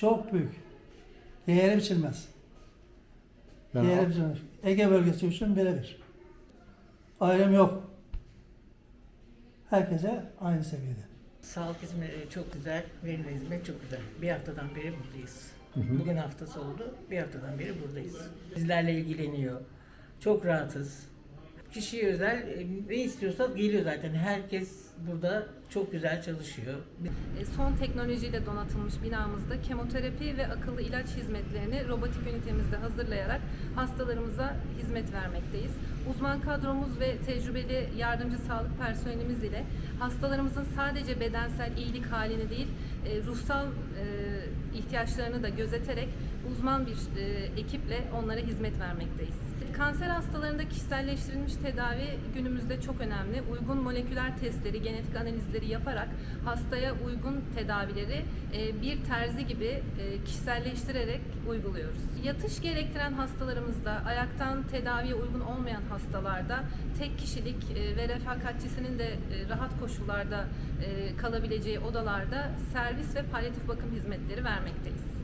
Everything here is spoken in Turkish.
Çok büyük. Değeri biçilmez. Yani Değeri biçilmez. Ege bölgesi için birebir. Ayrım yok. Herkese aynı seviyede. Sağlık hizmeti çok güzel, verilen hizmet çok güzel. Bir haftadan beri buradayız. Bugün haftası oldu, bir haftadan beri buradayız. Bizlerle ilgileniyor. Çok rahatız. Kişiye özel e, ne istiyorsa geliyor zaten. Herkes burada çok güzel çalışıyor. E, Son teknolojiyle donatılmış binamızda kemoterapi ve akıllı ilaç hizmetlerini robotik ünitemizde hazırlayarak hastalarımıza hizmet vermekteyiz. Uzman kadromuz ve tecrübeli yardımcı sağlık personelimiz ile hastalarımızın sadece bedensel iyilik halini değil, e, ruhsal ihtiyaçlarını da gözeterek uzman bir e, ekiple onlara hizmet vermekteyiz. Kanser hastalarında kişiselleştirilmiş tedavi günümüzde çok önemli. Uygun moleküler testleri, genetik analizleri yaparak hastaya uygun tedavileri e, bir terzi gibi e, kişiselleştirerek uyguluyoruz. Yatış gerektiren hastalarımızda, ayaktan tedaviye uygun olmayan hastalarda tek kişilik e, ve refakatçisinin de rahat koşullarda kalabileceği odalarda servis ve palyatif bakım hizmetleri vermekteyiz.